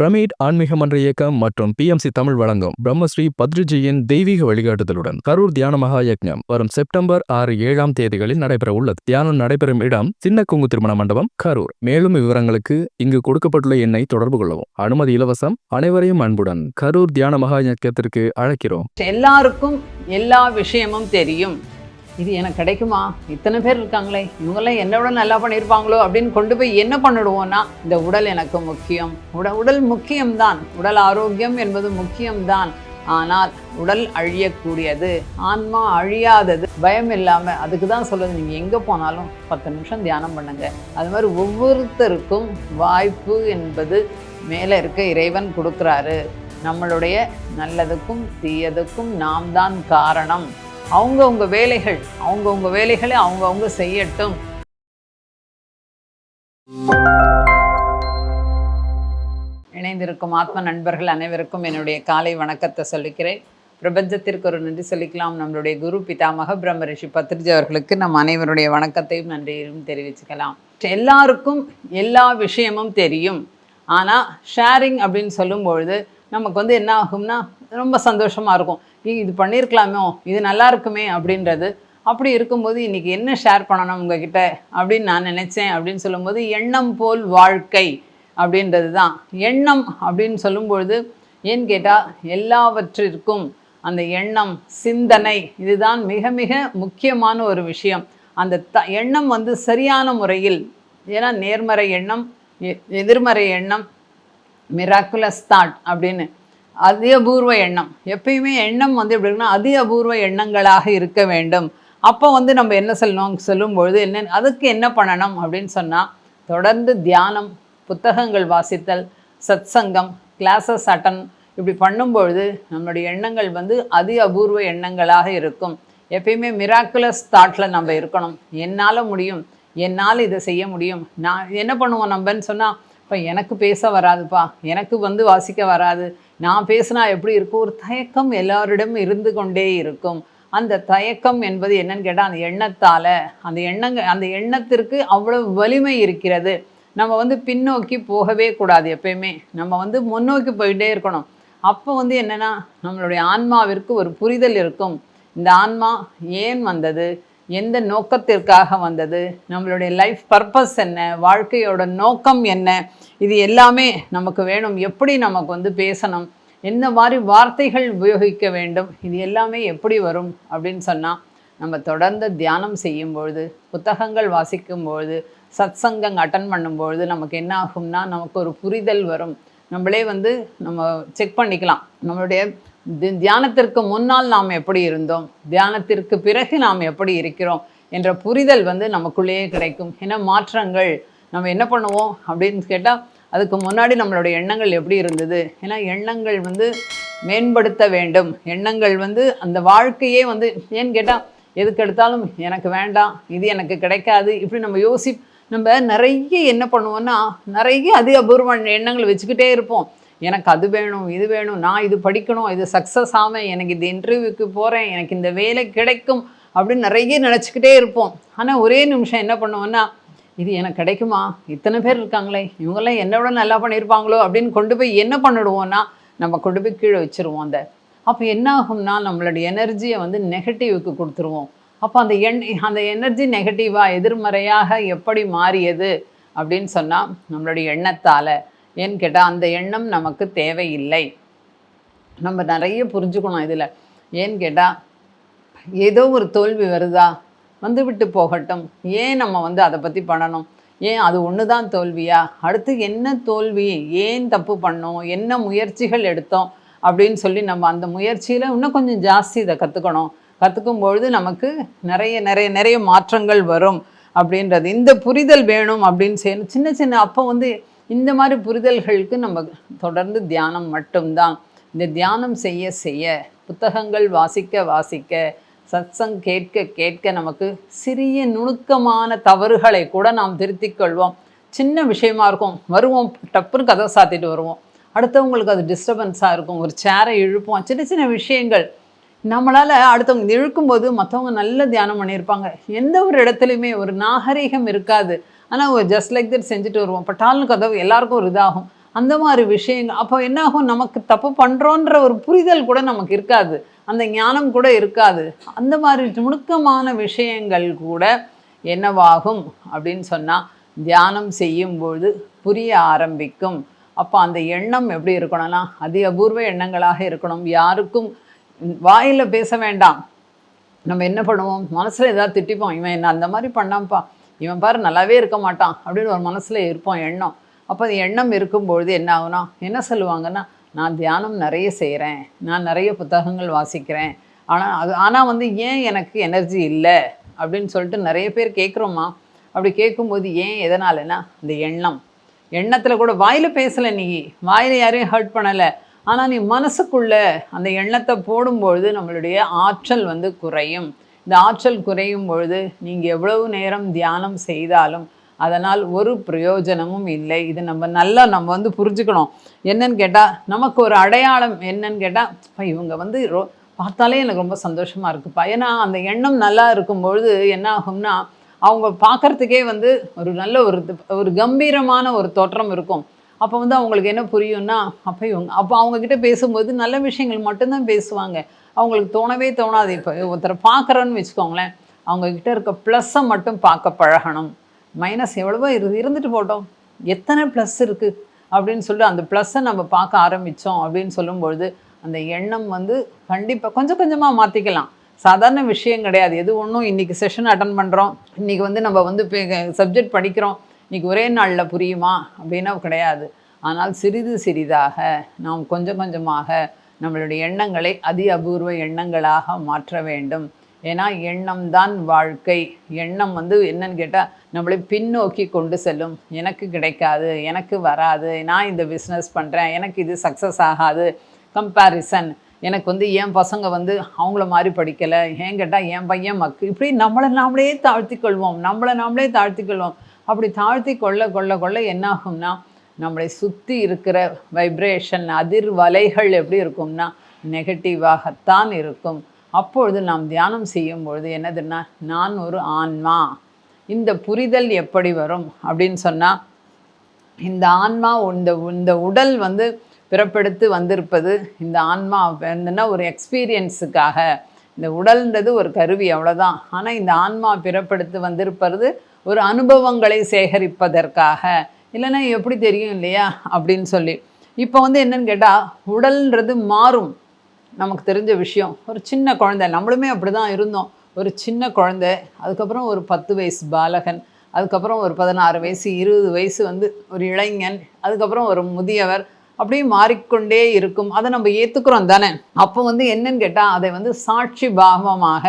Pyramid ஆன்மீக மன்ற இயக்கம் மற்றும் பிஎம்சி தமிழ் வழங்கும் பிரம்மஸ்ரீ பத்ரிஜியின் தெய்வீக வழிகாட்டுதலுடன் கரூர் தியான மகா யக்ஞம் வரும் செப்டம்பர் ஆறு ஏழாம் தேதிகளில் நடைபெற உள்ளது தியானம் நடைபெறும் இடம் சின்ன குங்கு திருமண மண்டபம் கரூர். மேலும் விவரங்களுக்கு இங்கு கொடுக்கப்பட்டுள்ள எண்ணை தொடர்பு கொள்ளவும். அனுமதி இலவசம் அனைவரையும் அன்புடன் கரூர் தியான மகா யக்கத்திற்கு அழைக்கிறோம். எல்லாருக்கும் எல்லா விஷயமும் தெரியும். இது எனக்கு கிடைக்குமா? இத்தனை பேர் இருக்காங்களே. இவங்கெல்லாம் என்னோட நல்லா பண்ணியிருப்பாங்களோ அப்படின்னு கொண்டு போய் என்ன பண்ணிடுவோம்னா இந்த உடல் எனக்கு முக்கியம். உட உடல் முக்கியம்தான். உடல் ஆரோக்கியம் என்பது முக்கியம்தான். ஆனால் உடல் அழியக்கூடியது ஆன்மா அழியாதது பயம் இல்லாமல் அதுக்கு தான் சொல்லுது நீங்கள் எங்கே போனாலும் பத்து நிமிஷம் தியானம் பண்ணுங்க. அது மாதிரி ஒவ்வொருத்தருக்கும் வாய்ப்பு என்பது மேலே இருக்க இறைவன் கொடுக்குறாரு. நம்மளுடைய நல்லதுக்கும் தீயதுக்கும் நாம் தான் காரணம். அவங்கவுங்க வேலைகள் அவங்கவுங்க வேலைகளை அவங்கவுங்க செய்யட்டும். இணைந்திருக்கும் ஆத்ம நண்பர்கள் அனைவருக்கும் என்னுடைய காலை வணக்கத்தை சொல்லிக்கிறேன். பிரபஞ்சத்திற்கு ஒரு நன்றி சொல்லிக்கலாம். நம்மளுடைய குரு பிதாமக பிரம்ம ரிஷி பத்ரிஜி அவர்களுக்கு நம் அனைவருடைய வணக்கத்தையும் நன்றியையும் தெரிவிச்சுக்கலாம். எல்லாருக்கும் எல்லா விஷயமும் தெரியும். ஆனால் ஷேரிங் அப்படின்னு சொல்லும்பொழுது நமக்கு வந்து என்ன ஆகும்னா ரொம்ப சந்தோஷமாக இருக்கும். இது பண்ணியிருக்கலாமோ இது நல்லா இருக்குமே? அப்படின்றது. அப்படி இருக்கும்போது இன்றைக்கி என்ன ஷேர் பண்ணணும் உங்ககிட்ட? அப்படின்னு நான் நினச்சேன் அப்படின்னு சொல்லும்போது எண்ணம் போல் வாழ்க்கை அப்படின்றது தான். எண்ணம் அப்படின்னு சொல்லும்பொழுது ஏன்னு கேட்டால் எல்லாவற்றிற்கும் அந்த எண்ணம் சிந்தனை இதுதான் மிக மிக முக்கியமான ஒரு விஷயம். அந்த த எண்ணம் வந்து சரியான முறையில் ஏன்னா நேர்மறை எண்ணம் எ- எதிர்மறை எண்ணம் மிராக்குலஸ் தாட் அப்படின்னு அதி அபூர்வ எண்ணம். எப்பயுமே எண்ணம் வந்து எப்படி இருக்குன்னா அதி அபூர்வ எண்ணங்களாக இருக்க வேண்டும். அப்போ வந்து நம்ம என்ன சொல்லணும்? சொல்லும்பொழுது என்ன அதுக்கு என்ன பண்ணணும் அப்படின்னு சொன்னால் தொடர்ந்து தியானம் புத்தகங்கள் வாசித்தல் சத் சங்கம் கிளாஸஸ் அட்டன் இப்படி பண்ணும்பொழுது நம்மளுடைய எண்ணங்கள் வந்து அதி அபூர்வ எண்ணங்களாக இருக்கும். எப்பயுமே மிராக்குலஸ் தாட்டில் நம்ம இருக்கணும். என்னால் முடியும்? என்னால் இதை செய்ய முடியும்? நான் என்ன பண்ணுவோம் நம்மன்னு சொன்னால் இப்போ எனக்கு பேச வராதுப்பா. எனக்கு வந்து வாசிக்க வராது. நான் பேசினா எப்படி இருக்கும்? ஒரு தயக்கம் எல்லாரிடம் இருந்து கொண்டே இருக்கும். அந்த தயக்கம் என்பது என்னன்னு கேட்டால் அந்த எண்ணத்தால் அந்த எண்ணங்க அந்த எண்ணத்திற்கு அவ்வளவு வலிமை இருக்கிறது. நம்ம வந்து பின்னோக்கி போகவே கூடாது எப்பயுமே. நம்ம வந்து முன்னோக்கி போயிட்டே இருக்கணும். அப்போ வந்து என்னென்னா நம்மளுடைய ஆன்மாவிற்கு ஒரு புரிதல் இருக்கும். இந்த ஆன்மா ஏன் வந்தது? எந்த நோக்கத்திற்காக வந்தது? நம்மளுடைய லைஃப் பர்பஸ் என்ன? வாழ்க்கையோட நோக்கம் என்ன? இது எல்லாமே நமக்கு வேணும். எப்படி நமக்கு வந்து பேசணும்? எந்த மாதிரி வார்த்தைகள் உபயோகிக்க வேண்டும்? இது எல்லாமே எப்படி வரும்? அப்படின்னு சொன்னால் நம்ம தொடர்ந்து தியானம் செய்யும்பொழுது புத்தகங்கள் வாசிக்கும்பொழுது சத்சங்கம் அட்டன் பண்ணும்பொழுது நமக்கு என்ன ஆகும்னா நமக்கு ஒரு புரிதல் வரும். நம்மளே வந்து நம்ம செக் பண்ணிக்கலாம். நம்மளுடைய தியானத்திற்கு முன்னால் நாம் எப்படி இருந்தோம்? தியானத்திற்கு பிறகு நாம் எப்படி இருக்கிறோம்? என்ற புரிதல் வந்து நமக்குள்ளேயே கிடைக்கும். ஏன்னா மாற்றங்கள். நம்ம என்ன பண்ணுவோம்? அப்படின்னு கேட்டால் அதுக்கு முன்னாடி நம்மளுடைய எண்ணங்கள் எப்படி இருந்தது? ஏன்னா எண்ணங்கள் வந்து மேம்படுத்த வேண்டும். எண்ணங்கள் வந்து அந்த வாழ்க்கையே வந்து ஏன்னு கேட்டால் எதுக்கு எடுத்தாலும் எனக்கு வேண்டாம் இது எனக்கு கிடைக்காது இப்படி நம்ம யோசி நம்ம நிறைய என்ன பண்ணுவோம்னா நிறைய அதிக அபூர்வ எண்ணங்கள் வச்சுக்கிட்டே இருப்போம். எனக்கு அது வேணும் இது வேணும் நான் இது படிக்கணும் இது சக்ஸஸ் ஆவேன் எனக்கு இந்த இன்டர்வியூக்கு போகிறேன் எனக்கு இந்த வேலை கிடைக்கும் அப்படின்னு நிறைய நினச்சிக்கிட்டே இருப்போம். ஆனால் ஒரே நிமிஷம் என்ன பண்ணுவோன்னா இது எனக்கு கிடைக்குமா? இத்தனை பேர் இருக்காங்களே இவங்கெல்லாம் என்னோட நல்லா பண்ணியிருப்பாங்களோ அப்படின்னு கொண்டு போய் என்ன பண்ணிடுவோம்னா நம்ம கொண்டு போய் கீழே வச்சுருவோம் அந்த. அப்போ என்ன ஆகும்னா நம்மளுடைய எனர்ஜியை வந்து நெகட்டிவுக்கு கொடுத்துருவோம். அப்போ அந்த எண் அந்த எனர்ஜி நெகட்டிவாக எதிர்மறையாக எப்படி மாறியது அப்படின்னு சொன்னால் நம்மளுடைய எண்ணத்தால் ஏன்னு கேட்டால் அந்த எண்ணம் நமக்கு தேவையில்லை. நம்ம நிறைய புரிஞ்சுக்கணும் இதில். ஏன்னு கேட்டால் ஏதோ ஒரு தோல்வி வருதா? வந்துவிட்டு போகட்டும். ஏன் நம்ம வந்து அதை பற்றி பண்ணணும்? ஏன் அது ஒன்று தான் தோல்வியா? அடுத்து என்ன தோல்வி? ஏன் தப்பு பண்ணோம்? என்ன முயற்சிகள் எடுத்தோம்? அப்படின்னு சொல்லி நம்ம அந்த முயற்சியில் இன்னும் கொஞ்சம் ஜாஸ்தி இதை கற்றுக்கணும் கற்றுக்கும் பொழுது நமக்கு நிறைய நிறைய நிறைய மாற்றங்கள் வரும். அப்படின்றது இந்த புரிதல் வேணும் அப்படின்னு செய்யணும் சின்ன சின்ன அப்போ வந்து இந்த மாதிரி புரிதல்களுக்கு நம்ம தொடர்ந்து தியானம் மட்டும்தான். இந்த தியானம் செய்ய செய்ய புத்தகங்கள் வாசிக்க வாசிக்க சத்சங் கேட்க கேட்க நமக்கு சிறிய நுணுக்கமான தவறுகளை கூட நாம் திருத்திக் கொள்வோம். சின்ன விஷயமா இருக்கும். வருவோம் டப்புன்னு கதை சாத்திட்டு வருவோம். அடுத்தவங்களுக்கு அது டிஸ்டர்பன்ஸாக இருக்கும். ஒரு சேரை இழுப்போம். சின்ன சின்ன விஷயங்கள். நம்மளால் அடுத்தவங்க இழுக்கும்போது மற்றவங்க நல்ல தியானம் பண்ணியிருப்பாங்க. எந்த ஒரு இடத்துலையுமே ஒரு நாகரீகம் இருக்காது. ஆனால் ஒரு ஜஸ்ட் லைக் தட் செஞ்சுட்டு வருவோம். பட்டாலும் கதவு எல்லாருக்கும் ஒரு இதாகும். அந்த மாதிரி விஷயங்கள் அப்போ என்னாகும்? நமக்கு தப்பு பண்ணுறோன்ற ஒரு புரிதல் கூட நமக்கு இருக்காது. அந்த ஞானம் கூட இருக்காது. அந்த மாதிரி நுணுக்கமான விஷயங்கள் கூட என்னவாகும் அப்படின்னு சொன்னால் தியானம் செய்யும்போது புரிய ஆரம்பிக்கும். அப்போ அந்த எண்ணம் எப்படி இருக்கணும்னா அதி அபூர்வ எண்ணங்களாக இருக்கணும். யாருக்கும் வாயில் பேச வேண்டாம். நம்ம என்ன பண்ணுவோம்? மனசில் ஏதாவது திட்டிப்போம். இவன் என்ன அந்த மாதிரி பண்ணாம்ப்பா இவன் பாரு நல்லாவே இருக்க மாட்டான் அப்படின்னு ஒரு மனசில் இருப்போம் எண்ணம். அப்போ அந்த எண்ணம் இருக்கும்பொழுது என்ன ஆகுனா என்ன சொல்லுவாங்கன்னா நான் தியானம் நிறைய செய்கிறேன் நான் நிறைய புத்தகங்கள் வாசிக்கிறேன். ஆனால் அது ஆனால் வந்து ஏன் எனக்கு எனர்ஜி இல்லை? அப்படின்னு சொல்லிட்டு நிறைய பேர் கேட்குறோமா அப்படி கேட்கும்போது ஏன் எதனாலன்னா அந்த எண்ணம். எண்ணத்தில் கூட வாயில் பேசலை நீ. வாயில் யாரையும் ஹர்ட் பண்ணலை. ஆனால் நீ மனசுக்குள்ளே அந்த எண்ணத்தை போடும்பொழுது நம்மளுடைய ஆற்றல் வந்து குறையும். இந்த ஆற்றல் குறையும் பொழுது நீங்கள் எவ்வளவு நேரம் தியானம் செய்தாலும் அதனால் ஒரு பிரயோஜனமும் இல்லை. இது நம்ம நல்லா நம்ம வந்து புரிஞ்சுக்கணும். என்னன்னு கேட்டால் நமக்கு ஒரு அடையாளம் என்னன்னு கேட்டால் இவங்க வந்து ரொ பார்த்தாலே எனக்கு ரொம்ப சந்தோஷமாக இருக்குப்பா. ஏன்னா அந்த எண்ணம் நல்லா இருக்கும்பொழுது என்ன ஆகும்னா அவங்க பார்க்கறதுக்கே வந்து ஒரு நல்ல ஒரு ஒரு கம்பீரமான ஒரு தோற்றம் இருக்கும். அப்போ வந்து அவங்களுக்கு என்ன புரியும்னா அப்போ இவங்க அப்போ அவங்கக்கிட்ட பேசும்போது நல்ல விஷயங்கள் மட்டும்தான் பேசுவாங்க. அவங்களுக்கு தோணவே தோணாது. இப்போ ஒருத்தரை பார்க்குறோன்னு வச்சுக்கோங்களேன். அவங்கக்கிட்ட இருக்க ப்ளஸ்ஸை மட்டும் பார்க்க பழகணும். மைனஸ் எவ்வளவோ இரு இருந்துட்டு போட்டோம். எத்தனை ப்ளஸ் இருக்குது அப்படின்னு சொல்லிட்டு அந்த ப்ளஸ்ஸை நம்ம பார்க்க ஆரம்பித்தோம் அப்படின்னு சொல்லும்பொழுது அந்த எண்ணம் வந்து கண்டிப்பாக கொஞ்சம் கொஞ்சமாக மாற்றிக்கலாம் சாதாரண விஷயம் கிடையாது. எது ஒன்றும் இன்றைக்கி செஷன் அட்டன் பண்ணுறோம் இன்றைக்கி வந்து நம்ம வந்து சப்ஜெக்ட் படிக்கிறோம். இன்றைக்கி ஒரே நாளில் புரியுமா? அப்படின்னா கிடையாது. ஆனால் சிறிது சிறிதாக நாம் கொஞ்சம் கொஞ்சமாக நம்மளுடைய எண்ணங்களை அதி அபூர்வ எண்ணங்களாக மாற்ற வேண்டும். ஏன்னா எண்ணம் தான் வாழ்க்கை. எண்ணம் வந்து என்னன்னு கேட்டால் நம்மளை பின்னோக்கி கொண்டு செல்லும். எனக்கு கிடைக்காது எனக்கு வராது நான் இந்த பிஸ்னஸ் பண்ணுறேன் எனக்கு இது சக்ஸஸ் ஆகாது. கம்பேரிசன் எனக்கு வந்து என் பசங்க வந்து அவங்கள மாதிரி படிக்கலை. ஏன் கேட்டால் என் பையன் மக்கு இப்படி நம்மளை நாமளே தாழ்த்தி கொள்வோம். நம்மளை நாமளே தாழ்த்தி கொள்வோம். அப்படி தாழ்த்தி கொள்ள கொள்ள கொள்ள என்னாகும்னா நம்மளை சுற்றி இருக்கிற வைப்ரேஷன் அதிர்வலைகள் எப்படி இருக்கும்னா நெகட்டிவாகத்தான் இருக்கும். அப்பொழுது நாம் தியானம் செய்யும் பொழுது என்னதுன்னா நான் ஒரு ஆன்மா. இந்த புரிதல் எப்படி வரும் அப்படின்னு சொன்னால் இந்த ஆன்மா இந்த இந்த உடல் வந்து பிறப்பெடுத்து வந்திருப்பது இந்த ஆன்மா என்னன்னா ஒரு எக்ஸ்பீரியன்ஸுக்காக இந்த உடல்ன்றது ஒரு கருவி அவ்வளோதான் ஆனால் இந்த ஆன்மா பிறப்படுத்து வந்திருப்பது ஒரு அனுபவங்களை சேகரிப்பதற்காக. இல்லைன்னா எப்படி தெரியும் இல்லையா அப்படின்னு சொல்லி. இப்போ வந்து என்னன்னு கேட்டால் உடல்ன்றது மாறும். நமக்கு தெரிஞ்ச விஷயம். ஒரு சின்ன குழந்தை நம்மளுமே அப்படி தான் இருந்தோம். ஒரு சின்ன குழந்தை அதுக்கப்புறம் ஒரு பத்து வயசு பாலகன் அதுக்கப்புறம் ஒரு பதினாறு வயசு இருபது வயசு வந்து ஒரு இளைஞன் அதுக்கப்புறம் ஒரு முதியவர் அப்படியே மாறிக்கொண்டே இருக்கும். அதை நம்ம ஏற்றுக்கிறோம் தானே. அப்போ வந்து என்னன்னு கேட்டால் அதை வந்து சாட்சி பாவமாக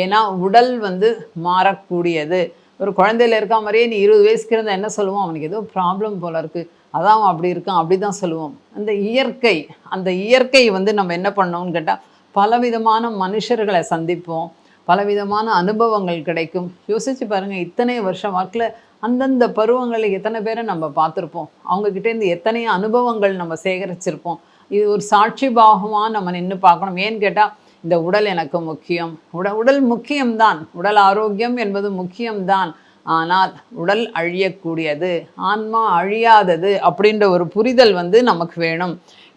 ஏன்னா உடல் வந்து மாறக்கூடியது. ஒரு குழந்தையில இருக்க மாதிரியே நீ இருபது வயசுக்கு இருந்தால் என்ன சொல்லுவோம்? அவனுக்கு ஏதோ ப்ராப்ளம் போல இருக்குது அதான் அவன் அப்படி இருக்கான் அப்படி தான் சொல்லுவோம். அந்த இயற்கை அந்த இயற்கை வந்து நம்ம என்ன பண்ணோம்னு கேட்டால் பலவிதமான மனுஷர்களை சந்திப்போம். பலவிதமான அனுபவங்கள் கிடைக்கும். யோசிச்சு பாருங்கள் இத்தனை வருஷம் வாக்கில் அந்தந்த பருவங்களில் எத்தனை பேரை நம்ம பார்த்துருப்போம்? அவங்கக்கிட்டேருந்து எத்தனை அனுபவங்கள் நம்ம சேகரிச்சிருப்போம். இது ஒரு சாட்சி பாகமாக நம்ம நின்று பார்க்கணும். ஏன்னு கேட்டால் இந்த உடல் எனக்கு முக்கியம். உட உடல் முக்கியம்தான். உடல் ஆரோக்கியம் என்பது முக்கியம்தான். ஆனால் உடல் அழியக்கூடியது ஆன்மா அழியாதது அப்படின்ற ஒரு புரிதல் வந்து நமக்கு வேணும்.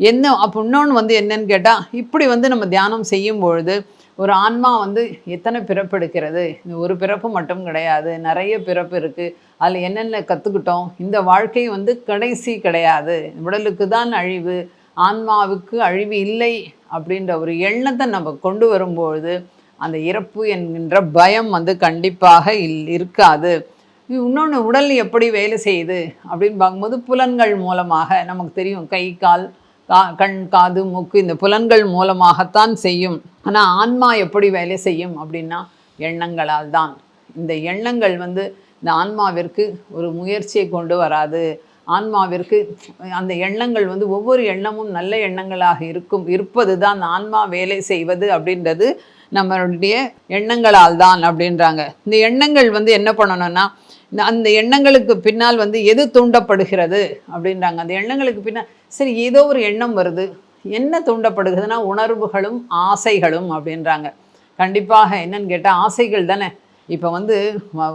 என்ன அப்போ இன்னொன்று வந்து என்னன்னு கேட்டால் இப்படி வந்து நம்ம தியானம் செய்யும் பொழுது ஒரு ஆன்மா வந்து எத்தனை பிறப்பு எடுக்கிறது? இந்த ஒரு பிறப்பு மட்டும் கிடையாது. நிறைய பிறப்பு இருக்குது அதில் என்னென்ன கற்றுக்கிட்டோம் இந்த வாழ்க்கை வந்து கடைசி கிடையாது. உடலுக்கு தான் அழிவு ஆன்மாவுக்கு அழிவு இல்லை அப்படின்ற ஒரு எண்ணத்தை நம்ம கொண்டு வரும்பொழுது அந்த இறப்பு என்கின்ற பயம் வந்து கண்டிப்பாக இல் இருக்காது. இன்னொன்று உடல் எப்படி வேலை செய்யுது அப்படின்னு பார்க்கும்போது புலன்கள் மூலமாக நமக்கு தெரியும். கை கால் கா கண் காது மூக்கு இந்த புலன்கள் மூலமாகத்தான் செய்யும். ஆனால் ஆன்மா எப்படி வேலை செய்யும் அப்படின்னா எண்ணங்களால் தான். இந்த எண்ணங்கள் வந்து இந்த ஆன்மாவிற்கு ஒரு முயற்சியை கொண்டு வராது. ஆன்மாவிற்கு அந்த எண்ணங்கள் வந்து ஒவ்வொரு எண்ணமும் நல்ல எண்ணங்களாக இருக்கும். இருப்பது தான் ஆன்மா வேலை செய்வது அப்படின்றது நம்மளுடைய எண்ணங்களால் தான் அப்படின்றாங்க. இந்த எண்ணங்கள் வந்து என்ன பண்ணணும்னா இந்த அந்த எண்ணங்களுக்கு பின்னால் வந்து எது தூண்டப்படுகிறது அப்படின்றாங்க. அந்த எண்ணங்களுக்கு பின்னால் சரி ஏதோ ஒரு எண்ணம் வருது. என்ன தூண்டப்படுகிறதுனா உணர்வுகளும் ஆசைகளும் அப்படின்றாங்க. கண்டிப்பாக என்னன்னு கேட்டால் ஆசைகள் தானே. இப்போ வந்து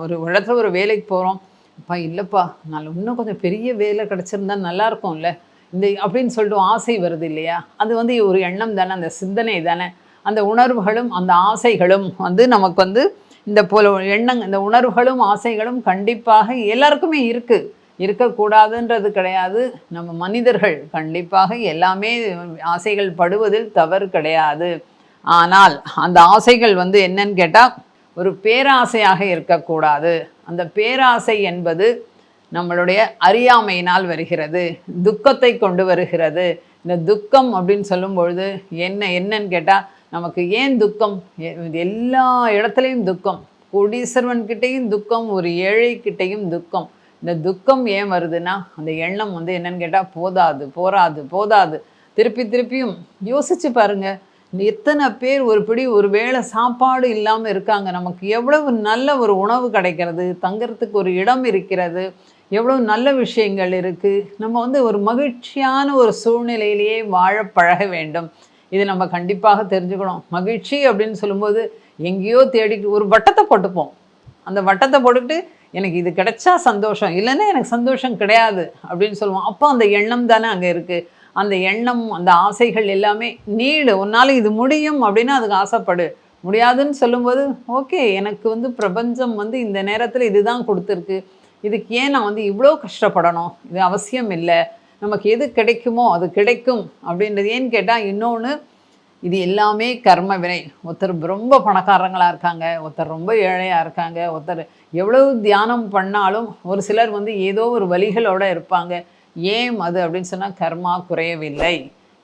ஒரு இடத்துல ஒரு வேலைக்கு போகிறோம் அப்பா இல்லைப்பா நான் இன்னும் கொஞ்சம் பெரிய வேலை கிடச்சிருந்தா நல்லாயிருக்கும்ல இந்த அப்படின்னு சொல்லிட்டு ஆசை வருது இல்லையா? அது வந்து ஒரு எண்ணம் தானே அந்த சிந்தனை தானே. அந்த உணர்வுகளும் அந்த ஆசைகளும் வந்து நமக்கு வந்து இந்த போல எண்ணங் இந்த உணர்வுகளும் ஆசைகளும் கண்டிப்பாக எல்லாருக்குமே இருக்குது இருக்கக்கூடாதுன்றது கிடையாது. நம்ம மனிதர்கள் கண்டிப்பாக எல்லாமே ஆசைகள் படுவதில் தவறு கிடையாது. ஆனால் அந்த ஆசைகள் வந்து என்னன்னு கேட்டால் ஒரு பேராசையாக இருக்கக்கூடாது. அந்த பேராசை என்பது நம்மளுடைய அறியாமையினால் வருகிறது துக்கத்தை கொண்டு வருகிறது. இந்த துக்கம் அப்படின்னு சொல்லும் பொழுது என்ன என்னன்னு கேட்டால் நமக்கு ஏன் துக்கம்? எல்லா இடத்துலையும் துக்கம். கோடீஸ்வரன்கிட்டையும் துக்கம் ஒரு ஏழைக்கிட்டையும் துக்கம். இந்த துக்கம் ஏன் வருதுன்னா அந்த எண்ணம் வந்து என்னன்னு கேட்டால் போதாது போராது போதாது. திருப்பி திருப்பியும் யோசிச்சு பாருங்கள் எத்தனை பேர் ஒரு பிடி ஒரு வேளை சாப்பாடு இல்லாமல் இருக்காங்க. நமக்கு எவ்வளவு நல்ல ஒரு உணவு கிடைக்கிறது தங்கிறதுக்கு ஒரு இடம் இருக்கிறது எவ்வளோ நல்ல விஷயங்கள் இருக்குது நம்ம வந்து ஒரு மகிழ்ச்சியான ஒரு சூழ்நிலையிலேயே வாழ பழக வேண்டும். இது நம்ம கண்டிப்பாக தெரிஞ்சுக்கணும். மகிழ்ச்சி அப்படின்னு சொல்லும்போது எங்கேயோ தேடி ஒரு வட்டத்தை போட்டுப்போம். அந்த வட்டத்தை போட்டுக்கிட்டு எனக்கு இது கிடைச்சா சந்தோஷம் இல்லைன்னா எனக்கு சந்தோஷம் கிடையாது அப்படின்னு சொல்லுவோம். அப்போ அந்த எண்ணம் தானே அங்கே இருக்குது அந்த எண்ணம் அந்த ஆசைகள் எல்லாமே நீடு உன்னால் இது முடியும் அப்படின்னு அதுக்கு ஆசைப்படு. முடியாதுன்னு சொல்லும்போது ஓகே எனக்கு வந்து பிரபஞ்சம் வந்து இந்த நேரத்தில் இதுதான் கொடுத்துருக்கு. இதுக்கு ஏன் நான் வந்து இவ்வளோ கஷ்டப்படணும்? இது அவசியம் இல்லை. நமக்கு எது கிடைக்குமோ அது கிடைக்கும் அப்படின்றது ஏன்னு கேட்டால் இன்னொன்று இது எல்லாமே கர்ம வினை. ஒருத்தர் ரொம்ப பணக்காரங்களாக இருக்காங்க. ஒருத்தர் ரொம்ப ஏழையாக இருக்காங்க. ஒருத்தர் எவ்வளவு தியானம் பண்ணாலும் ஒரு சிலர் வந்து ஏதோ ஒரு வழிகளோடு இருப்பாங்க. ஏன் அது அப்படின்னு சொன்னால் கர்மா குறையவில்லை.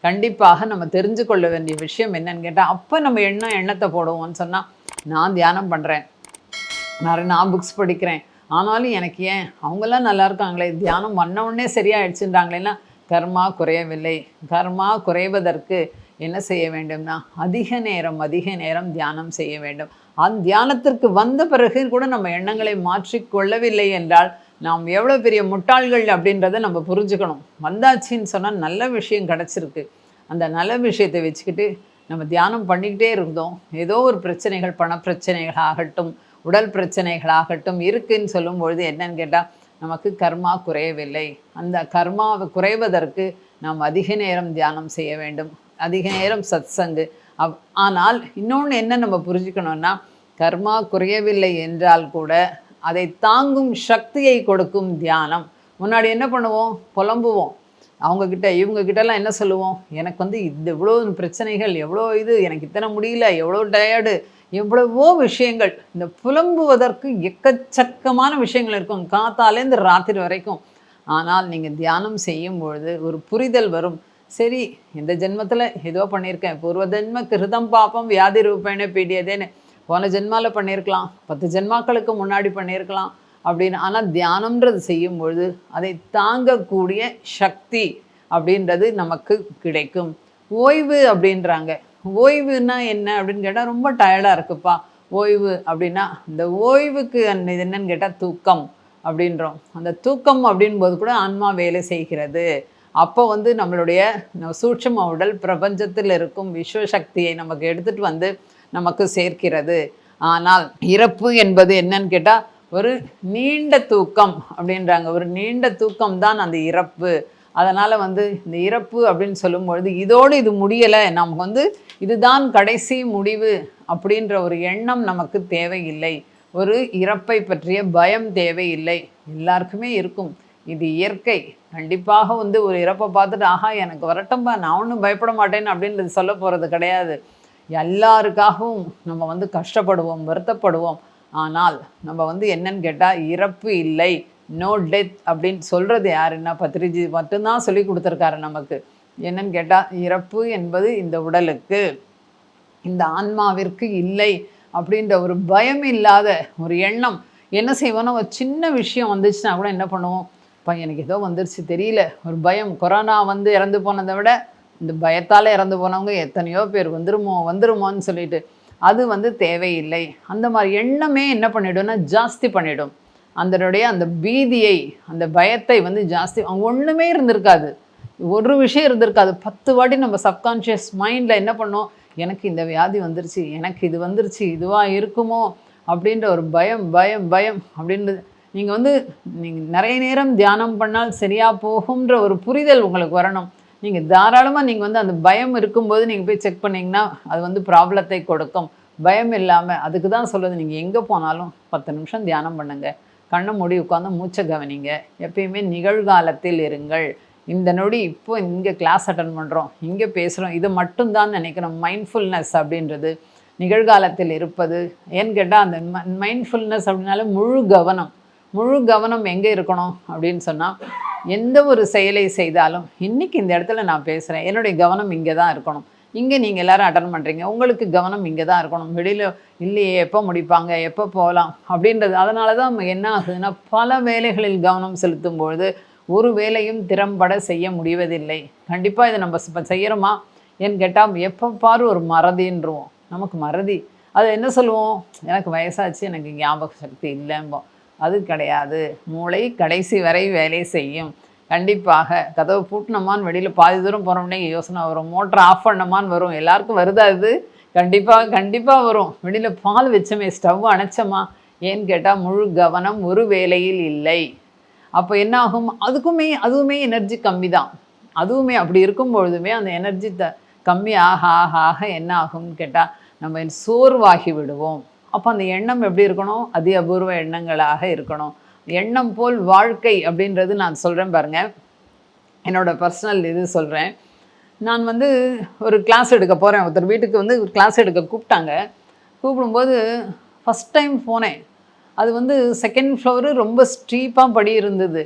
கண்டிப்பாக நம்ம தெரிஞ்சு கொள்ள வேண்டிய விஷயம் என்னன்னு கேட்டால் அப்போ நம்ம என்ன எண்ணத்தை போடுவோம்னு சொன்னால் நான் தியானம் பண்ணுறேன் நிறைய நான் புக்ஸ் படிக்கிறேன். ஆனாலும் எனக்கு ஏன்? அவங்கெல்லாம் நல்லா இருக்காங்களே. தியானம் பண்ண உடனே சரியாயிடுச்சுன்றாங்களேன்னா கர்மா குறையவில்லை. கர்மா குறைவதற்கு என்ன செய்ய வேண்டும்னா அதிக நேரம் அதிக நேரம் தியானம் செய்ய வேண்டும். அந்த தியானத்திற்கு வந்த பிறகு கூட நம்ம எண்ணங்களை மாற்றிக்கொள்ளவில்லை என்றால் நாம் எவ்வளோ பெரிய முட்டாள்கள் அப்படின்றத நம்ம புரிஞ்சுக்கணும். வந்தாச்சின்னு சொன்னால் நல்ல விஷயம் கிடச்சிருக்கு. அந்த நல்ல விஷயத்தை வச்சுக்கிட்டு நம்ம தியானம் பண்ணிக்கிட்டே இருந்தோம். ஏதோ ஒரு பிரச்சனைகள் பணப்பிரச்சனைகள் ஆகட்டும் உடல் பிரச்சனைகள் ஆகட்டும் இருக்குன்னு சொல்லும்பொழுது என்னன்னு கேட்டால் நமக்கு கர்மா குறையவில்லை. அந்த கர்மாவை குறைவதற்கு நாம் அதிக நேரம் தியானம் செய்ய வேண்டும். அதிக நேரம் சத் சங்கு அவ் ஆனால் இன்னொன்று என்ன நம்ம புரிஞ்சுக்கணும்னா கர்மா குறையவில்லை என்றால் கூட அதை தாங்கும் சக்தியை கொடுக்கும் தியானம். முன்னாடி என்ன பண்ணுவோம்? புலம்புவோம். அவங்கக்கிட்ட இவங்கக்கிட்டலாம் என்ன சொல்லுவோம்? எனக்கு வந்து இது எவ்வளோ பிரச்சனைகள் எவ்வளோ இது எனக்கு இத்தனை முடியல எவ்வளோ டயர்டு எவ்வளவோ விஷயங்கள். இந்த புலம்புவதற்கு எக்கச்சக்கமான விஷயங்கள் இருக்கும். காத்தாலேருந்து ராத்திரி வரைக்கும். ஆனால் நீங்கள் தியானம் செய்யும் பொழுது ஒரு புரிதல் வரும். சரி இந்த ஜென்மத்தில் ஏதோ பண்ணியிருக்கேன். பூர்வ ஜென்ம கிருதம் பாப்பம் வியாதி ரூபேன பீடியதேன்னு. போன ஜென்மாவில் பண்ணியிருக்கலாம் பத்து ஜென்மாக்களுக்கு முன்னாடி பண்ணியிருக்கலாம் அப்படின்னு. ஆனால் தியானம்ன்றது செய்யும் பொழுது அதை தாங்கக்கூடிய சக்தி அப்படின்றது நமக்கு கிடைக்கும். ஓய்வு அப்படின்றாங்க. ஓய்வுனா என்ன அப்படின்னு கேட்டால் ரொம்ப டயர்டாக இருக்குப்பா. ஓய்வு அப்படின்னா இந்த ஓய்வுக்கு அந்த இது என்னன்னு கேட்டால் தூக்கம் அப்படின்றோம். அந்த தூக்கம் அப்படின்போது கூட ஆன்மா வேலை செய்கிறது. அப்போ வந்து நம்மளுடைய சூட்சம உடல் பிரபஞ்சத்தில் இருக்கும் விஸ்வசக்தியை நமக்கு எடுத்துகிட்டு வந்து நமக்கு சேர்க்கிறது. ஆனால் இறப்பு என்பது என்னன்னு கேட்டால் ஒரு நீண்ட தூக்கம் அப்படின்றாங்க. ஒரு நீண்ட தூக்கம் தான் அந்த இறப்பு. அதனால் வந்து இந்த இறப்பு அப்படின்னு சொல்லும்பொழுது இதோடு இது முடியலை. நமக்கு வந்து இதுதான் கடைசி முடிவு அப்படின்ற ஒரு எண்ணம் நமக்கு தேவையில்லை. ஒரு இறப்பை பற்றிய பயம் தேவையில்லை. எல்லாருக்குமே இருக்கும். இது இயற்கை. கண்டிப்பாக வந்து ஒரு இறப்பை பார்த்துட்டு ஆஹா எனக்கு வரட்டும்பா நான் ஒன்றும் பயப்பட மாட்டேன் அப்படின்றது சொல்ல போகிறது கிடையாது. எல்லாருக்காகவும் நம்ம வந்து கஷ்டப்படுவோம் வருத்தப்படுவோம். ஆனால் நம்ம வந்து என்னன்னு கேட்டால் இறப்பு இல்லை நோ டெத் அப்படின்னு சொல்கிறது யாருன்னா பத்ரிஜி மட்டும்தான் சொல்லி கொடுத்துருக்காரு நமக்கு. என்னன்னு கேட்டால் இறப்பு என்பது இந்த உடலுக்கு இந்த ஆன்மாவிற்கு இல்லை அப்படின்ற ஒரு பயம் இல்லாத ஒரு எண்ணம். என்ன செய்வோம்னா ஒரு சின்ன விஷயம் வந்துச்சுன்னா கூட என்ன பண்ணுவோம்? இப்போ எனக்கு ஏதோ வந்துருச்சு தெரியல. ஒரு பயம். கொரோனா வந்து இறந்து போனதை விட இந்த பயத்தால் இறந்து போனவங்க எத்தனையோ பேர் வந்துருமோ வந்துருமோன்னு சொல்லிட்டு அது வந்து தேவையில்லை. அந்த மாதிரி எண்ணமே என்ன பண்ணிடும்னா ஜாஸ்தி பண்ணிடும். அதனுடைய அந்த பீதியை அந்த பயத்தை வந்து ஜாஸ்தி அவங்க ஒன்றுமே இருந்திருக்காது. ஒரு விஷயம் இருந்திருக்காது. பத்து வாட்டி நம்ம சப்கான்ஷியஸ் மைண்டில் என்ன பண்ணோம்? எனக்கு இந்த வியாதி வந்துருச்சு எனக்கு இது வந்துருச்சு இதுவாக இருக்குமோ? அப்படின்ற ஒரு பயம் பயம் பயம் அப்படின்றது. நீங்கள் வந்து நீங்கள் நிறைய நேரம் தியானம் பண்ணால் சரியாக போகுன்ற ஒரு புரிதல் உங்களுக்கு வரணும். நீங்கள் தாராளமாக நீங்கள் வந்து அந்த பயம் இருக்கும்போது நீங்கள் போய் செக் பண்ணிங்கன்னா அது வந்து ப்ராப்ளத்தை கொடுக்கும். பயம் இல்லாமல் அதுக்கு தான் சொல்லுது நீங்கள் எங்கே போனாலும் பத்து நிமிஷம் தியானம் பண்ணுங்கள் கண்ணை மூடி உட்காந்து மூச்சை கவனிங்க. எப்பயுமே நிகழ்காலத்தில் இருங்கள். இந்த நொடி இப்போ இங்கே கிளாஸ் அட்டன் பண்ணுறோம் இங்கே பேசுகிறோம் இது மட்டும்தான் நினைக்கிறோம். மைண்ட்ஃபுல்னஸ் அப்படின்றது நிகழ்காலத்தில் இருப்பது. ஏன்னு கேட்டால் அந்த மைண்ட்ஃபுல்னஸ் அப்படின்னால முழு கவனம். முழு கவனம் எங்கே இருக்கணும் அப்படின்னு சொன்னால் எந்த ஒரு செயலை செய்தாலும் இன்றைக்கி இந்த இடத்துல நான் பேசுகிறேன் என்னுடைய கவனம் இங்கே தான் இருக்கணும். இங்கே நீங்கள் எல்லோரும் அட்டன் பண்ணுறீங்க உங்களுக்கு கவனம் இங்கே தான் இருக்கணும். வெளியில் இல்லையே எப்போ முடிப்பாங்க எப்போ போகலாம் அப்படின்றது. அதனால தான் என்ன ஆகுதுன்னா பல வேலைகளில் கவனம் செலுத்தும் பொழுது ஒரு வேலையும் திறம்பட செய்ய முடிவதில்லை. கண்டிப்பாக இதை நம்ம இப்போ செய்கிறோமா ஏன்னு கேட்டால் எப்போ பாரு ஒரு மறதின்றோம் நமக்கு மறதி. அது என்ன சொல்லுவோம்? எனக்கு வயசாச்சு எனக்கு ஞாபக சக்தி இல்லைம்போம். அது கிடையாது. மூளை கடைசி வரை வேலை செய்யும். கண்டிப்பாக கதவை பூட்டினமான்னு வெளியில் பாதி தூரம் போகிறோம்னே யோசனை வரும். மோட்டர் ஆஃப் பண்ணமான்னு வரும். எல்லாருக்கும் வருதா இது? கண்டிப்பாக கண்டிப்பாக வரும். வெளியில் பால் வச்சோமே ஸ்டவ் அணைச்சோமா? ஏன்னு கேட்டால் முழு கவனம் ஒரு வேலையில் இல்லை. அப்போ என்ன ஆகும்? அதுக்குமே அதுவுமே எனர்ஜி கம்மி தான் அதுவுமே அப்படி இருக்கும் பொழுதுமே அந்த எனர்ஜி த கம்மி ஆக ஆக ஆக என்ன ஆகும்னு கேட்டால் நம்ம சோர்வாகி விடுவோம். அப்போ அந்த எண்ணம் எப்படி இருக்கணும்? அதி அபூர்வ எண்ணங்களாக இருக்கணும். எண்ணம் போல் வாழ்க்கை அப்படின்றது நான் சொல்கிறேன் பாருங்கள் என்னோடய பர்சனல் இது சொல்கிறேன் நான் வந்து ஒரு கிளாஸ் எடுக்க போகிறேன் ஒருத்தர் வீட்டுக்கு வந்து கிளாஸ் எடுக்க கூப்பிட்டாங்க. கூப்பிடும்போது ஃபஸ்ட் டைம் போனேன். அது வந்து செகண்ட் ஃப்ளோரு ரொம்ப ஸ்ட்ரீப்பாக படி இருந்தது.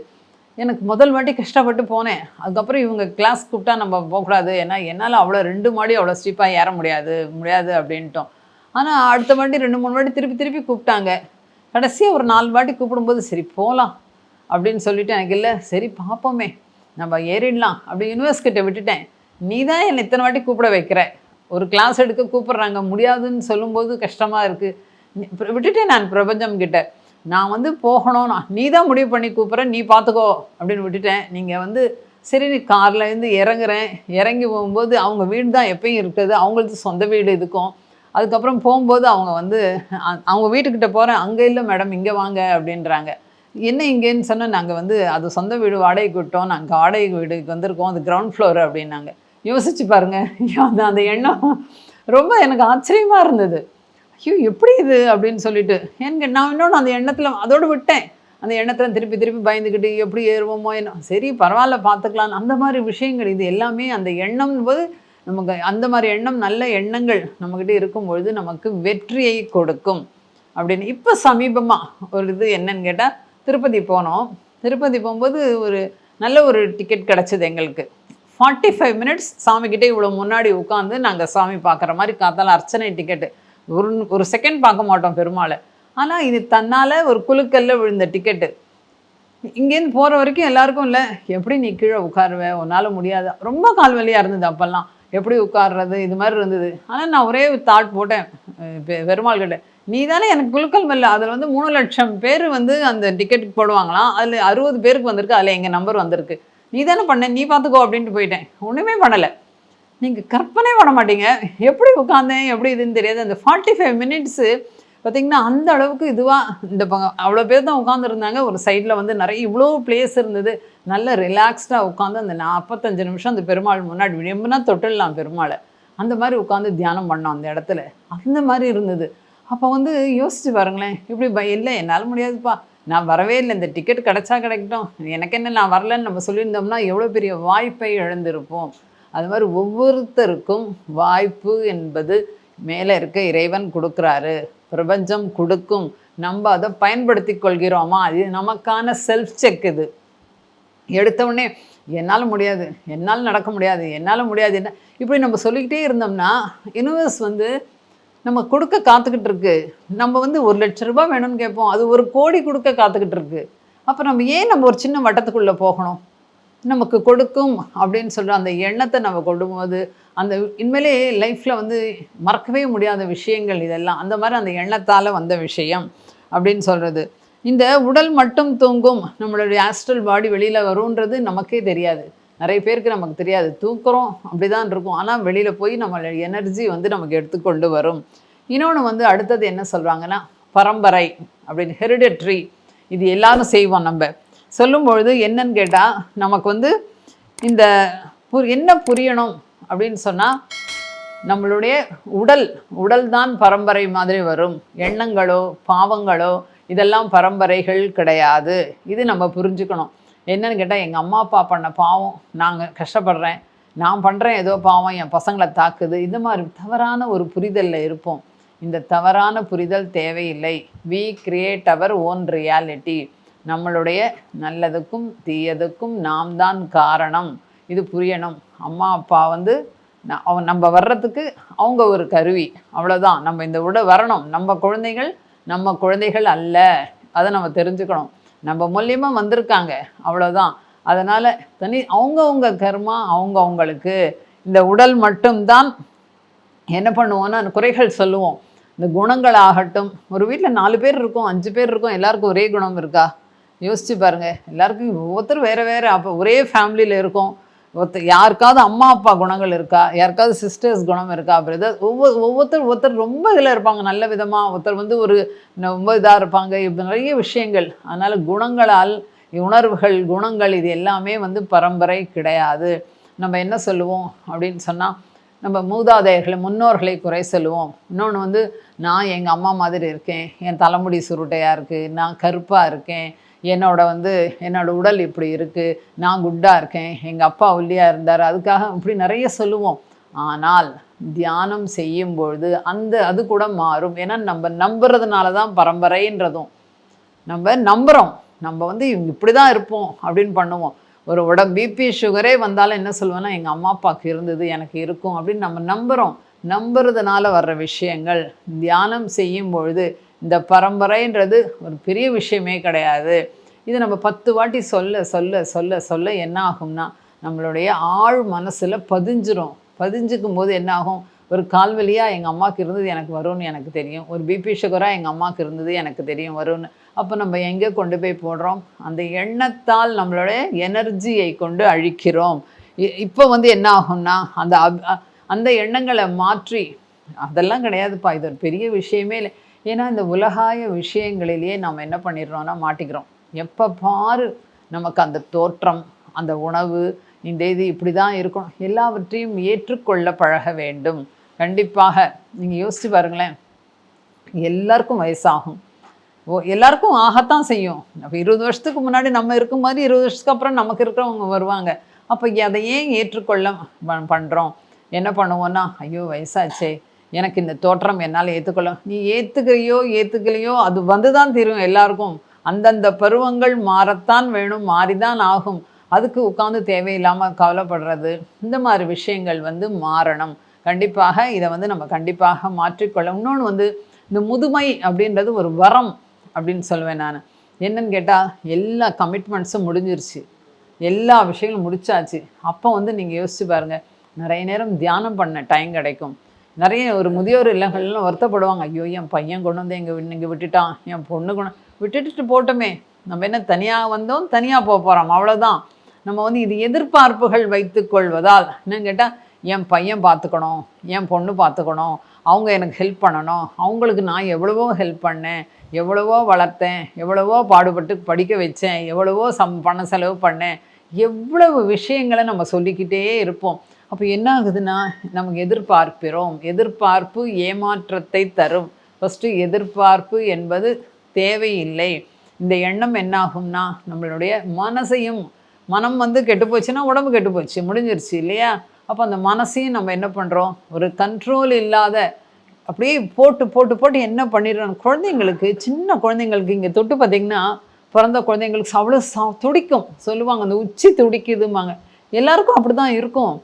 எனக்கு முதல் வாட்டி கஷ்டப்பட்டு போனேன். அதுக்கப்புறம் இவங்க கிளாஸ் கூப்பிட்டா நம்ம போகக்கூடாது. ஏன்னா என்னால் அவ்வளோ ரெண்டு மாடி அவ்வளோ ஸ்டீப்பாக ஏற முடியாது முடியாது அப்படின்ட்டோம். ஆனால் அடுத்த வாட்டி ரெண்டு மூணு வாட்டி திருப்பி திருப்பி கூப்பிட்டாங்க. கடைசியாக ஒரு நாலு வாட்டி கூப்பிடும்போது சரி போகலாம் அப்படின்னு சொல்லிட்டு எனக்கு இல்லை சரி பார்ப்போமே நம்ம ஏறிடலாம் அப்படி யூனிவர்ஸ்கிட்ட விட்டுட்டேன். நீ தான் என்னை இத்தனை வாட்டி கூப்பிட வைக்கிற? ஒரு கிளாஸ் எடுக்க கூப்பிட்றாங்க முடியாதுன்னு சொல்லும்போது கஷ்டமாக இருக்குது விட்டுட்டேன் நான் பிரபஞ்சம் கிட்ட. நான் வந்து போகணும்னா நீ தான் முடிவு பண்ணி கூப்பிட்ற நீ பார்த்துக்கோ அப்படின்னு விட்டுட்டேன். நீங்கள் வந்து சரி நீ கார்லேருந்து இறங்குறேன். இறங்கி போகும்போது அவங்க வீடு தான் எப்பயும் இருக்கிறது அவங்களுக்கு சொந்த வீடு இதுக்கும். அதுக்கப்புறம் போகும்போது அவங்க வந்து அவங்க வீட்டுக்கிட்ட போகிறேன் அங்கே இல்லை மேடம் இங்கே வாங்க அப்படின்றாங்க. என்ன இங்கேன்னு சொன்னால் நாங்கள் வந்து அது சொந்த வீடு வாடகைக்கு விட்டோம். நாங்கள் வாடகை வீடுக்கு வந்திருக்கோம். அது கிரவுண்ட் ஃப்ளோர் அப்படின்னாங்க. யோசிச்சு பாருங்க. ஐயோ, அந்த அந்த எண்ணம் ரொம்ப எனக்கு ஆச்சரியமாக இருந்தது. ஐயோ எப்படி இது? அப்படின்னு சொல்லிட்டு. ஏன்னு நான் இன்னொன்று அந்த எண்ணத்தில் அதோடு விட்டேன். அந்த எண்ணத்தில் திருப்பி திருப்பி பயந்துக்கிட்டு எப்படி ஏறுவோமோ என்ன? சரி பரவாயில்ல பார்த்துக்கலாம். அந்த மாதிரி விஷயங்கள் இது எல்லாமே அந்த எண்ணம் போது நமக்கு அந்த மாதிரி எண்ணம் நல்ல எண்ணங்கள் நம்மக்கிட்ட இருக்கும் பொழுது நமக்கு வெற்றியை கொடுக்கும். அப்படின்னு இப்போ சமீபமாக ஒரு இது என்னன்னு கேட்டால் திருப்பதி போனோம். திருப்பதி போகும்போது ஒரு நல்ல ஒரு டிக்கெட் கிடச்சிது எங்களுக்கு. ஃபார்ட்டி ஃபைவ் மினிட்ஸ் சாமிக்கிட்டே இவ்வளோ முன்னாடி உட்காந்து நாங்கள் சாமி பார்க்குற மாதிரி காத்தால அர்ச்சனை டிக்கெட்டு ஒரு ஒரு செகண்ட் பார்க்க மாட்டோம் பெருமாளை. ஆனால் இது தன்னால் ஒரு குலுக்கல்ல விழுந்த டிக்கெட்டு இங்கேருந்து போகிற வரைக்கும் எல்லாருக்கும் இல்லை எப்படி நீ கீழே உட்காருவ? உன்னால் முடியாது. ரொம்ப கால் வலியாக இருந்தது அப்போல்லாம். எப்படி உட்கார்றது? இது மாதிரி இருந்தது. ஆனால் நான் ஒரே தாட் போட்டேன். பெ- பெருமாள் கிட்ட. நீ தானே எனக்கு குலுக்கல் மெல்ல அதில் வந்து மூணு லட்சம் பேர் வந்து அந்த டிக்கெட் போடுவாங்களாம். அதில் அறுபது பேருக்கு வந்திருக்கு. அதில் எங்கள் நம்பர் வந்திருக்கு. நீ தானே பண்ண? நீ பார்த்துக்கோ அப்படின்ட்டு போயிட்டேன். ஒன்றுமே பண்ணலை. நீங்கள் கற்பனை பண்ண மாட்டீங்க. எப்படி உட்காந்தேன்? எப்படி இதுன்னு தெரியாது. அந்த ஃபார்ட்டி ஃபைவ் மினிட்ஸு பார்த்தீங்கன்னா அந்த அளவுக்கு இதுவாக இந்த பங்க அவ்வளோ பேர் தான் உட்காந்துருந்தாங்க ஒரு சைடில் வந்து நிறைய இவ்வளோ பிளேஸ் இருந்தது. நல்ல ரிலாக்ஸ்டாக உட்காந்து அந்த நாற்பத்தஞ்சு நிமிஷம் அந்த பெருமாள் முன்னாடி விளிம்புனா தொட்டிடலாம் பெருமாளை. அந்த மாதிரி உட்காந்து தியானம் பண்ணோம் அந்த இடத்துல. அந்த மாதிரி இருந்தது. அப்போ வந்து யோசிச்சு பாருங்களேன். இப்படி ப இல்லை என்னால் முடியாதுப்பா. நான் வரவே இல்லை. இந்த டிக்கெட் கிடச்சா கிடைக்கட்டும். எனக்கு என்ன நான் வரலன்னு நம்ம சொல்லியிருந்தோம்னா எவ்வளோ பெரிய வாய்ப்பை இழந்திருப்போம். அது மாதிரி ஒவ்வொருத்தருக்கும் வாய்ப்பு என்பது மேலே இருக்க இறைவன் கொடுக்குறாரு. பிரபஞ்சம் கொடுக்கும். நம்ம அதை பயன்படுத்தி கொள்கிறோமா? அது நமக்கான செல்ஃப் செக் இது. எடுத்தவுடனே என்னால் முடியாது. என்னால் நடக்க முடியாது. என்னால் முடியாது. என்ன? இப்படி நம்ம சொல்லிக்கிட்டே இருந்தோம்னா யூனிவர்ஸ் வந்து நம்ம கொடுக்க காத்துக்கிட்டு இருக்கு. நம்ம வந்து ஒரு லட்ச ரூபாய் வேணும்னு கேட்போம். அது ஒரு கோடி கொடுக்க காத்துக்கிட்டு இருக்கு. அப்போ நம்ம ஏன் நம்ம ஒரு சின்ன வட்டத்துக்குள்ளே போகணும்? நமக்கு கொடுக்கும் அப்படின்னு சொல்கிற அந்த எண்ணத்தை நம்ம கொடுக்கும்போது அந்த இனிமேலே லைஃப்பில் வந்து மறக்கவே முடியாத விஷயங்கள் இதெல்லாம். அந்த மாதிரி அந்த எண்ணத்தால் வந்த விஷயம் அப்படின்னு சொல்கிறது இந்த உடல் மட்டும் தூங்கும் நம்மளுடைய ஆஸ்ட்ரல் பாடி வெளியில் வரும்ன்றது நமக்கே தெரியாது. நிறைய பேருக்கு நமக்கு தெரியாது. தூக்குறோம் அப்படி தான் இருக்கும். ஆனால் வெளியில் போய் நம்மளோட எனர்ஜி வந்து நமக்கு எடுத்துக்கொண்டு வரும். இன்னொன்று வந்து அடுத்தது என்ன சொல்கிறாங்கன்னா பரம்பரை அப்படின்னு ஹெரிடட்ரி இது எல்லாரும் செய்வோம் நம்ம. சொல்லும் பொழுது என்னன்னு கேட்டால் நமக்கு வந்து இந்த என்ன புரியணும் அப்படின்னு சொன்னால் நம்மளுடைய உடல் உடல் தான் பரம்பரை மாதிரி வரும். எண்ணங்களோ பாவங்களோ இதெல்லாம் பரம்பரைகள் கிடையாது. இது நம்ம புரிஞ்சுக்கணும். என்னன்னு கேட்டால் எங்கள் அம்மா அப்பா பண்ண பாவம் நாங்கள் கஷ்டப்படுறேன். நான் பண்ணுறேன் ஏதோ பாவம் என் பசங்களை தாக்குது. இந்த மாதிரி தவறான ஒரு புரிதலில் இருப்போம். இந்த தவறான புரிதல் தேவையில்லை. We create our own reality நம்மளுடைய நல்லதுக்கும் தீயதுக்கும் நாம் தான் காரணம். இது புரியணும். அம்மா அப்பா வந்து அவன் நம்ம வர்றதுக்கு அவங்க ஒரு கருவி. அவ்வளோதான் நம்ம இந்த விட வரணும். நம்ம குழந்தைகள் நம்ம குழந்தைகள் அல்ல. அதை நம்ம தெரிஞ்சுக்கணும். நம்ம மூலியமாக வந்திருக்காங்க. அவ்வளோதான் அதனால் தனி அவங்கவுங்க கர்மா அவங்க அவங்களுக்கு இந்த உடல் மட்டும்தான் என்ன பண்ணுவோம்னா அந்த குறைகள் சொல்லுவோம். இந்த குணங்கள் ஆகட்டும் ஒரு வீட்டில் நாலு பேர் இருக்கும் அஞ்சு பேர் இருக்கும். எல்லாருக்கும் ஒரே குணம் இருக்கா? யோசிச்சு பாருங்கள் எல்லாருக்கும் ஒவ்வொருத்தர் வேறு வேறு. அப்போ ஒரே ஃபேமிலியில் இருக்கும். ஒருத்தர் யாருக்காவது அம்மா அப்பா குணங்கள் இருக்கா? யாருக்காவது சிஸ்டர்ஸ் குணம் இருக்கா? பிரதர் ஒவ்வொரு ஒவ்வொருத்தர் ஒருத்தர் ரொம்ப இதில் இருப்பாங்க. நல்ல விதமாக ஒருத்தர் வந்து ஒரு ரொம்ப இதாக இருப்பாங்க. இப்படி நிறைய விஷயங்கள். அதனால் குணங்களால் உணர்வுகள் குணங்கள் இது எல்லாமே வந்து பரம்பரை கிடையாது. நம்ம என்ன சொல்லுவோம் அப்படின்னு சொன்னால் நம்ம மூதாதையர்களை முன்னோர்களை குறை சொல்லுவோம். இன்னொன்று வந்து நான் எங்கள் அம்மா மாதிரி இருக்கேன். என் தலைமுடி சுருட்டையாக இருக்குது நான் கருப்பாக இருக்கேன். என்னோட வந்து என்னோட உடல் இப்படி இருக்குது நான் குட்டாக இருக்கேன் எங்கள் அப்பா ஒல்லியாக இருந்தார் அதுக்காக இப்படி நிறைய சொல்லுவோம். ஆனால் தியானம் செய்யும் பொழுது அந்த அது கூட மாறும். ஏன்னா நம்ம நம்புறதுனால தான் பரம்பரைன்றதும். நம்ம நம்புகிறோம் நம்ம வந்து இவங்க இப்படி தான் இருப்போம் அப்படின்னு பண்ணுவோம். ஒரு உடம்பு பிபி சுகரே வந்தாலும் என்ன சொல்லுவேன்னா எங்கள் அம்மா அப்பாவுக்கு இருந்தது எனக்கு இருக்கும் அப்படின்னு நம்ம நம்புகிறோம் நம்புறதுனால வர்ற விஷயங்கள் தியானம் செய்யும் பொழுது இந்த பரம்பரைன்றது ஒரு பெரிய விஷயமே கிடையாது. இது நம்ம பத்து வாட்டி சொல்ல சொல்ல சொல்ல சொல்ல என்ன ஆகும்னா நம்மளுடைய ஆழ் மனசில் பதிஞ்சிரும். பதிஞ்சுக்கும் போது என்ன ஆகும்? ஒரு கால்வலியாக எங்கள் அம்மாவுக்கு இருந்தது எனக்கு வரும்னு எனக்கு தெரியும். ஒரு பிபி சுகராக எங்கள் அம்மாவுக்கு இருந்தது எனக்கு தெரியும் வரும்னு. அப்போ நம்ம எங்கே கொண்டு போய் போடுறோம்? அந்த எண்ணத்தால் நம்மளுடைய எனர்ஜியை கொண்டு அழிக்கிறோம். இ- இப்போ வந்து என்ன ஆகும்னா அந்த அப்- அந்த எண்ணங்களை மாற்றி அதெல்லாம் கிடையாதுப்பா. இது ஒரு பெரிய விஷயமே இல்லை. ஏன்னா இந்த உலகாய விஷயங்களிலேயே நாம் என்ன பண்ணிடுறோம்னா மாட்டிக்கிறோம். எப்போ பாரு நமக்கு அந்த தோற்றம் அந்த உணவு இந்த இது இப்படி தான் இருக்கணும். எல்லாவற்றையும் ஏற்றுக்கொள்ள பழக வேண்டும். கண்டிப்பாக நீங்கள் யோசிச்சு பாருங்களேன். எல்லாருக்கும் வயசாகும். ஓ எல்லாருக்கும் ஆகத்தான் செய்யும். அப்போ இருபது வருஷத்துக்கு முன்னாடி நம்ம இருக்கும் மாதிரி இருபது வருஷத்துக்கு அப்புறம் நமக்கு இருக்கிறவங்க வருவாங்க. அப்போ அதை ஏன் ஏற்றுக்கொள்ள ப- என்ன பண்ணுவோன்னா ஐயோ வயசாச்சே. எனக்கு இந்த தோற்றம் என்னால் ஏற்றுக்கொள்ள நீ ஏற்றுக்கிறியோ ஏற்றுக்கலையோ அது வந்து தான் தீரும் எல்லாருக்கும். அந்தந்த பருவங்கள் மாறத்தான் வேணும் மாறிதான் ஆகும். அதுக்கு உட்காந்து தேவையில்லாமல் கவலைப்படுறது இந்த மாதிரி விஷயங்கள் வந்து மாறணும். கண்டிப்பாக இதை வந்து நம்ம கண்டிப்பாக மாற்றிக்கொள்ள இன்னொன்று வந்து இந்த முதுமை அப்படின்றது ஒரு வரம் அப்படின்னு சொல்லுவேன் நான். என்னன்னு கேட்டால் எல்லா கமிட்மெண்ட்ஸும் முடிஞ்சிருச்சு. எல்லா விஷயங்களும் முடிச்சாச்சு. அப்போ வந்து நீங்கள் யோசிச்சு பாருங்கள் நிறைய நேரம் தியானம் பண்ண டைம் கிடைக்கும். நிறைய ஒரு முதியோர் இல்லங்கள்லாம் வருத்தப்படுவாங்க. ஐயோ என் பையன் கொண்டு வந்து எங்கள் இங்கே விட்டுட்டான். என் பொண்ணு கொண்டு விட்டுட்டு போட்டோமே. நம்ம என்ன தனியாக வந்தோம்? தனியாக போக போகிறோம் அவ்வளோதான் நம்ம வந்து இது எதிர்பார்ப்புகள் வைத்து கொள்வதால் என்னன்னு கேட்டால் என் பையன் பார்த்துக்கணும் என் பொண்ணு பார்த்துக்கணும் அவங்க எனக்கு ஹெல்ப் பண்ணணும் அவங்களுக்கு நான் எவ்வளவோ ஹெல்ப் பண்ணேன் எவ்வளவோ வளர்த்தேன் எவ்வளவோ பாடுபட்டு படிக்க வச்சேன் எவ்வளவோ சம் பணம் செலவு பண்ணேன். எவ்வளவு விஷயங்களை நம்ம சொல்லிக்கிட்டே இருப்போம். அப்போ என்ன ஆகுதுன்னா நமக்கு எதிர்பார்க்கிறோம் எதிர்பார்ப்பு ஏமாற்றத்தை தரும். ஃபஸ்ட்டு எதிர்பார்ப்பு என்பது தேவையில்லை. இந்த எண்ணம் என்னாகும்னா நம்மளுடைய மனசையும் மனம் வந்து கெட்டு போச்சுன்னா உடம்பு கெட்டு போச்சு முடிஞ்சிருச்சு இல்லையா? அப்போ அந்த மனசையும் நம்ம என்ன பண்ணுறோம் ஒரு கண்ட்ரோல் இல்லாத அப்படியே போட்டு போட்டு போட்டு என்ன பண்ணிடுறோம்? குழந்தைங்களுக்கு சின்ன குழந்தைங்களுக்கு இங்கே தொட்டு பார்த்தீங்கன்னா பிறந்த குழந்தைங்களுக்கு அவ்வளோ சா துடிக்கும். சொல்லுவாங்க அந்த உச்சி துடிக்குதும்பாங்க. எல்லாருக்கும் அப்படி தான் இருக்கும்.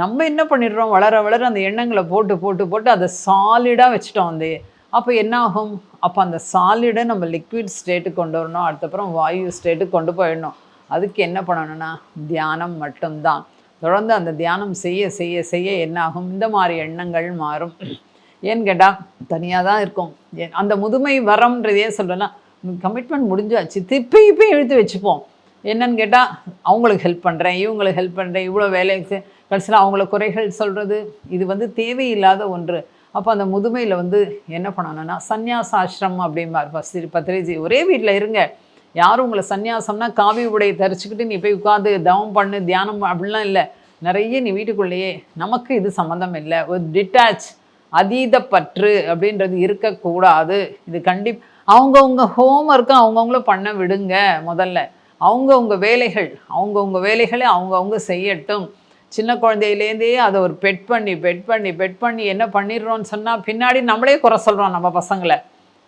நம்ம என்ன பண்ணிடுறோம்? வளர வளர அந்த எண்ணங்களை போட்டு போட்டு போட்டு அதை சாலிடாக வச்சுட்டோம் வந்து. அப்போ என்ன ஆகும் அப்போ அந்த சாலிடை நம்ம லிக்விட் ஸ்டேட்டுக்கு கொண்டு வரணும். அடுத்தப்புறம் வாயு ஸ்டேட்டுக்கு கொண்டு போயிடணும். அதுக்கு என்ன பண்ணணும்னா தியானம் மட்டும்தான். தொடர்ந்து அந்த தியானம் செய்ய செய்ய செய்ய என்ன ஆகும் இந்த மாதிரி எண்ணங்கள் மாறும். ஏன்னு கேட்டால் தனியாக தான் இருக்கும். அந்த முதுமை வரம்ன்றதே சொல்லலாம் கமிட்மெண்ட் முடிஞ்சாச்சு. திருப்பி இப்போ இழுத்து வச்சுப்போம். என்னன்னு கேட்டால் அவங்களுக்கு ஹெல்ப் பண்ணுறேன் இவங்களுக்கு ஹெல்ப் பண்ணுறேன் இவ்வளோ வேலை கடைசியில் அவங்கள குறைகள் சொல்கிறது இது வந்து தேவையில்லாத ஒன்று. அப்போ அந்த முதுமையில் வந்து என்ன பண்ணணும்னா சந்நியாசாசிரமம் அப்படிம்பார். பஸ்ரி பத்ரேஜி ஒரே வீட்டில் இருங்க. யாரும் உங்களை சந்நியாசம்னா காவி உடையை தரிச்சுக்கிட்டு நீ போய் உட்காந்து தவம் பண்ணு தியானம் அப்படிலாம் இல்லை. நிறைய நீ வீட்டுக்குள்ளேயே நமக்கு இது சம்மந்தம் இல்லை. ஒரு டிட்டாச் அதீத பற்று அப்படின்றது இருக்கக்கூடாது. இது கண்டிப் அவங்கவுங்க ஹோம் ஒர்க்கை அவங்கவுங்கள பண்ண விடுங்க முதல்ல. அவங்கவுங்க வேலைகள் அவங்கவுங்க வேலைகளை அவங்கவுங்க செய்யட்டும். சின்ன குழந்தையிலேருந்தே அதை ஒரு பெட் பண்ணி பெட் பண்ணி பெட் பண்ணி என்ன பண்ணிடுறோம்னு சொன்னால் பின்னாடி நம்மளே குறை சொல்கிறோம் நம்ம பசங்களை.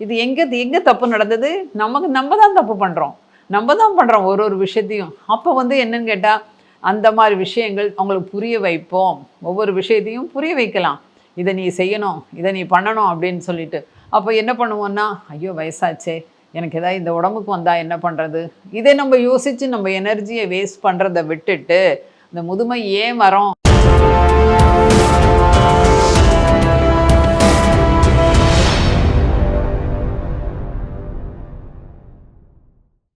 இது எங்கே எங்கே தப்பு நடந்தது? நமக்கு நம்ம தான் தப்பு பண்ணுறோம் நம்ம தான் பண்ணுறோம் ஒரு ஒரு விஷயத்தையும். அப்போ வந்து என்னன்னு கேட்டால் அந்த மாதிரி விஷயங்கள் அவங்களுக்கு புரிய வைப்போம். ஒவ்வொரு விஷயத்தையும் புரிய வைக்கலாம். இதை நீ செய்யணும் இதை நீ பண்ணணும் அப்படின்னு சொல்லிட்டு. அப்போ என்ன பண்ணுவோன்னா ஐயோ வயசாச்சே எனக்கு ஏதாவது இந்த உடம்புக்கு வந்தால் என்ன பண்ணுறது இதை நம்ம யோசித்து நம்ம எனர்ஜியை வேஸ்ட் பண்ணுறதை விட்டுட்டு இந்த முதுமை ஏன் வரோம்?